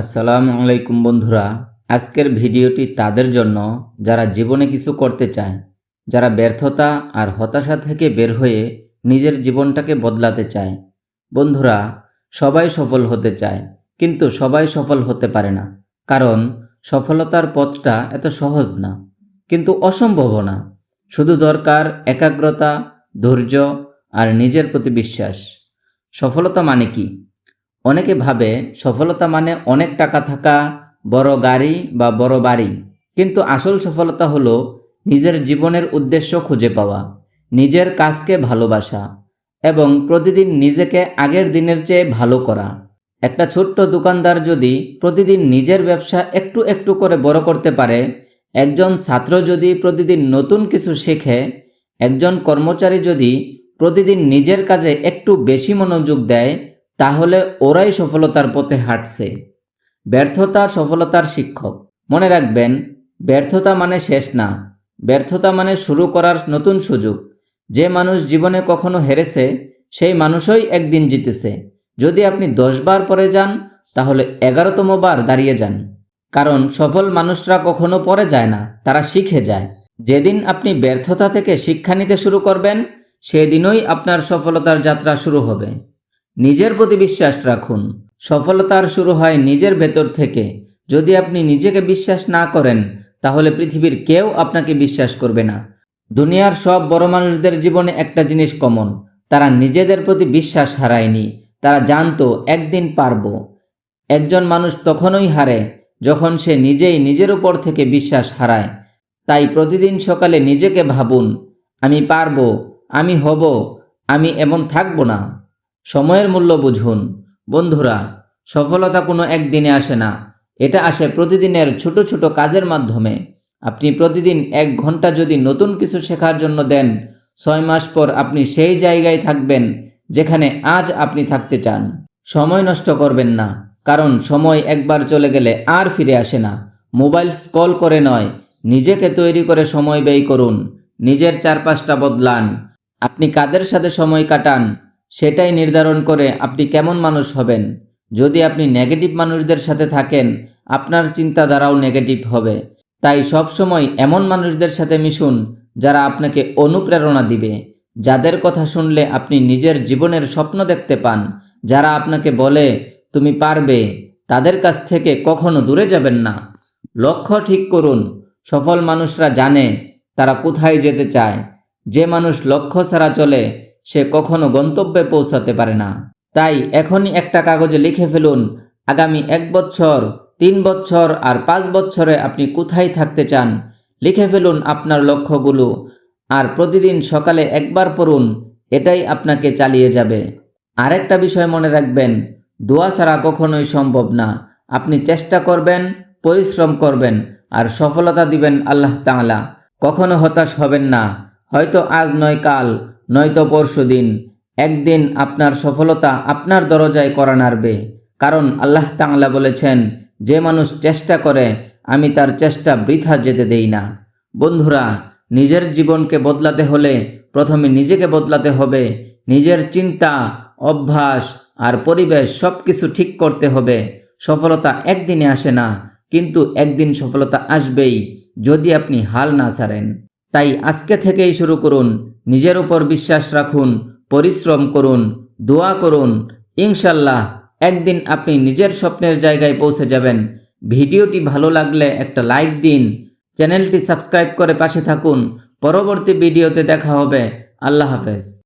আসসালামু আলাইকুম বন্ধুরা। আজকের ভিডিওটি তাদের জন্য যারা জীবনে কিছু করতে চায়, যারা ব্যর্থতা আর হতাশা থেকে বের হয়ে নিজের জীবনটাকে বদলাতে চায়, বন্ধুরা সবাই সফল হতে চায়, কিন্তু সবাই সফল হতে পারে না, কারণ সফলতার পথটা এত সহজ না, কিন্তু অসম্ভব না। শুধু দরকার একাগ্রতা, ধৈর্য আর নিজের প্রতি বিশ্বাস। সফলতা মানে কি? অনেকে ভাবে সফলতা মানে অনেক টাকা থাকা, বড় গাড়ি বা বড় বাড়ি। কিন্তু আসল সফলতা হলো নিজের জীবনের উদ্দেশ্য খুঁজে পাওয়া, নিজের কাজকে ভালোবাসা এবং প্রতিদিন নিজেকে আগের দিনের চেয়ে ভালো করা। একটা ছোট্ট দোকানদার যদি প্রতিদিন নিজের ব্যবসা একটু একটু করে বড় করতে পারে, একজন ছাত্র যদি প্রতিদিন নতুন কিছু শেখে, একজন কর্মচারী যদি প্রতিদিন নিজের কাজে একটু বেশি মনোযোগ দেয় তাহলে ওরাই সফলতার পথে হাঁটছে। ব্যর্থতা সফলতার শিক্ষক। মনে রাখবেন, ব্যর্থতা মানে শেষ না। ব্যর্থতা মানে শুরু করার নতুন সুযোগ। যে মানুষ জীবনে কখনো হেরেছে, সেই মানুষই একদিন জিতেছে। যদি আপনি দশবার পরে যান, তাহলে এগারোতম বার দাঁড়িয়ে যান। কারণ সফল মানুষরা কখনো পরে যায় না, তারা শিখে যায়। যেদিন আপনি ব্যর্থতা থেকে শিক্ষা নিতে শুরু করবেন, সেদিনই আপনার সফলতার যাত্রা শুরু হবে। নিজের প্রতি বিশ্বাস রাখুন। সফলতার শুরু হয় নিজের ভেতর থেকে। যদি আপনি নিজেকে বিশ্বাস না করেন, তাহলে পৃথিবীর কেউ আপনাকে বিশ্বাস করবে না। দুনিয়ার সব বড় মানুষদের জীবনে একটা জিনিস কমন, তারা নিজেদের প্রতি বিশ্বাস হারায়নি, তারা জানতো, একদিন পারব। একজন মানুষ তখনই হারে, যখন সে নিজেই নিজের উপর থেকে বিশ্বাস হারায়। তাই প্রতিদিন সকালে নিজেকে ভাবুন, আমি পারব, আমি হব, আমি এমন থাকব না। সময়ের মূল্য বুঝুন। বন্ধুরা, সফলতা কোনো একদিনে আসে না। এটা আসে প্রতিদিনের ছোট ছোট কাজের মাধ্যমে। আপনি প্রতিদিন এক ঘণ্টা যদি নতুন কিছু শেখার জন্য দেন, ছয় মাস পর আপনি সেই জায়গায় থাকবেন যেখানে আজ আপনি থাকতে চান। সময় নষ্ট করবেন না, কারণ সময় একবার চলে গেলে আর ফিরে আসে না। মোবাইল স্কল করে নয়, নিজেকে তৈরি করে সময় ব্যয় করুন। নিজের চারপাশটা বদলান। আপনি কাদের সাথে সময় কাটান সেটাই নির্ধারণ করে আপনি কেমন মানুষ হবেন। যদি আপনি নেগেটিভ মানুষদের সাথে থাকেন, আপনার চিন্তাধারাও নেগেটিভ হবে। তাই সবসময় এমন মানুষদের সাথে মিশুন, যারা আপনাকে অনুপ্রেরণা দিবে। যাদের কথা শুনলে আপনি নিজের জীবনের স্বপ্ন দেখতে পান, যারা আপনাকে বলে, তুমি পারবে। তাদের কাছ থেকে কখনো দূরে যাবেন না। লক্ষ্য ঠিক করুন, সফল মানুষরা জানে তারা কোথায় যেতে চায়। যে মানুষ লক্ষ্য ছাড়া চলে সে কখনো গন্তব্যে পৌঁছাতে পারে না। তাই এখনই একটা কাগজে লিখে ফেলুন, আগামী এক বছর, তিন বছর আর পাঁচ বছরে আপনি কোথায় থাকতে চান। লিখে ফেলুন আপনার লক্ষ্যগুলো আর প্রতিদিন সকালে একবার পড়ুন, এটাই আপনাকে চালিয়ে যাবে। আরেকটা বিষয় মনে রাখবেন, দোয়া ছাড়া কখনোই সম্ভব না। আপনি চেষ্টা করবেন, পরিশ্রম করবেন আর সফলতা দিবেন আল্লাহ তাআলা। কখনো হতাশ হবেন না। হয়তো আজ নয় কাল, নয়তো পরশু দিন। একদিন আপনার সফলতা আপনার দরজায় করা নাড়বে। কারণ আল্লাহ তাংলা বলেছেন, যে মানুষ চেষ্টা করে, আমি তার চেষ্টা বৃথা যেতে দেই না। বন্ধুরা, নিজের জীবনকে বদলাতে হলে প্রথমে নিজেকে বদলাতে হবে। নিজের চিন্তা, অভ্যাস আর পরিবেশ সব কিছু ঠিক করতে হবে। সফলতা একদিনে আসে না, কিন্তু একদিন সফলতা আসবেই যদি আপনি হাল না ছাড়েন। তাই আজকে থেকেই শুরু করুন, নিজের উপর বিশ্বাস রাখুন, পরিশ্রম করুন, দোয়া করুন। ইনশাল্লাহ একদিন আপনি নিজের স্বপ্নের জায়গায় পৌঁছে যাবেন। ভিডিওটি ভালো লাগলে একটা লাইক দিন। চ্যানেলটি সাবস্ক্রাইব করে পাশে থাকুন। পরবর্তী ভিডিওতে দেখা হবে। আল্লাহ হাফেজ।